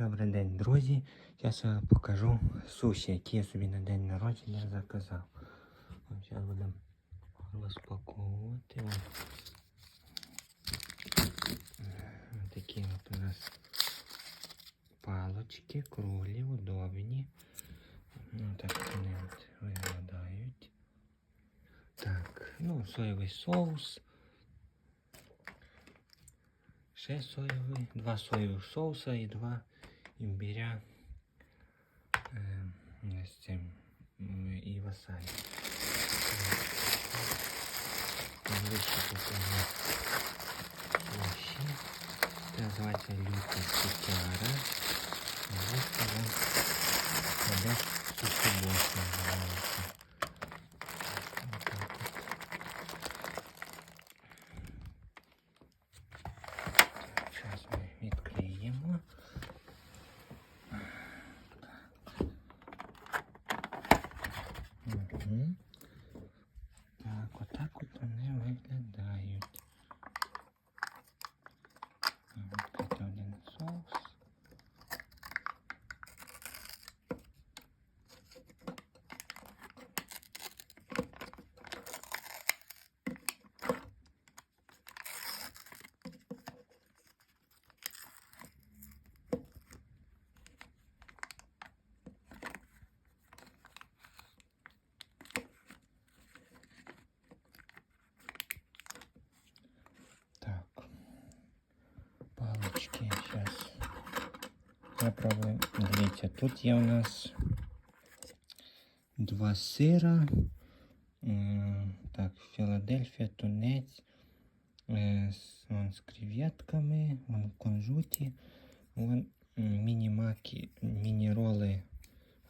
Добрий день, друзі. Я покажу суші, які я собі на день народження заказав. Зараз будемо розпаковувати. Ось. Такі от у нас палочки, кролі, удобні. Ну, так вони от виглядають. Так, ну, соєвий соус. Ще соєвий, два соєвих соуса і два імбиря е, з цим м, і васабі. Вище тут у нас суші. Це називається люта сутяра. А ось це воно суші-бос називається. Отак от. Зараз ми відкриємо. Hmm. Попробуем. Дивіться, тут є у нас два сира. Так, Філадельфія, тунець. е, вон, з креветками, вон в кунжуті. Вон м, міні-маки, міні-роли.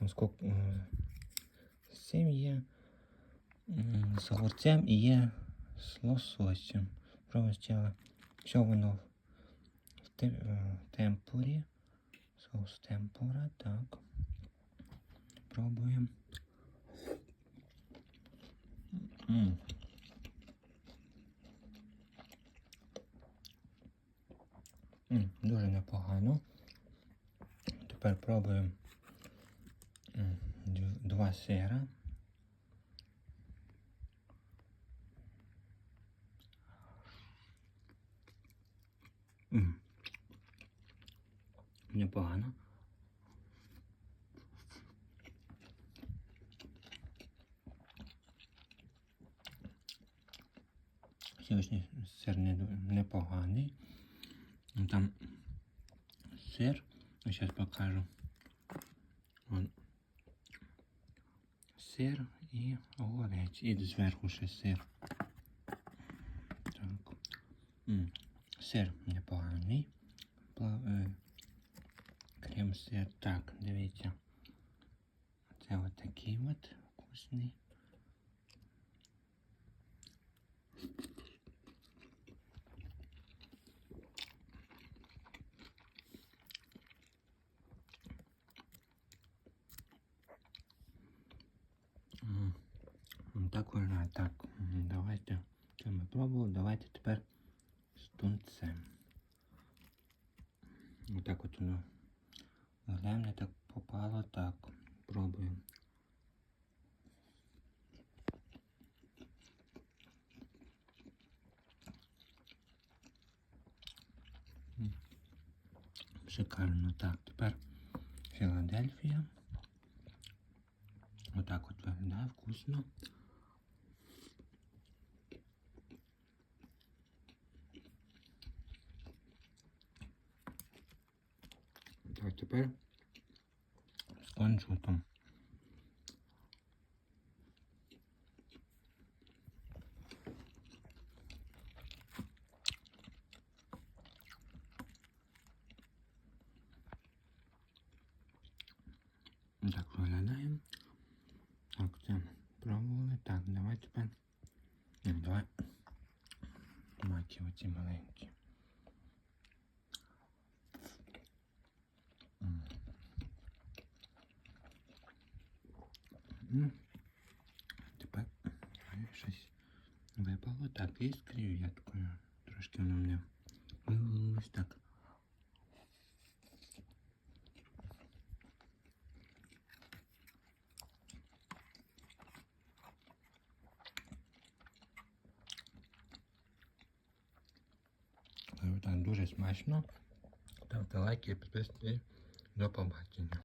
Вон скок, м, з цим є. З огурцем і є з лососем. Пробуємо. Все воно в те- темпурі. Соус темпура, так. Пробуємо. М. М, Дуже непогано. Тепер пробуємо два сира. М. Непогано. Сьогодні сир не, непоганий. Ну, Там сир, зараз покажу. Вон. Сир і огурець. І зверху ще сир. Так. М. Сир непоганий. Пла- е, Крем сир. Так, дивіться. Це от такий от вкусний. Так виглядає. Так, давайте. Це ми пробували. Давайте тепер з тунцем. Отак от воно. Гляньте, так попало. Так. Пробуємо. Шикарно. Так, тепер Філадельфія. Отак от виглядає вкусно. Так, тепер з кунжутом. Так виглядає. Так, це пробували. Так, давай тепер. Ні, давай. Маки оці маленькі. Типа, щось випало. Так, є з креветкою. Трошки воно мене вивелось так. Так, дуже смачно. Ставте лайки, підписуйтесь. До побачення.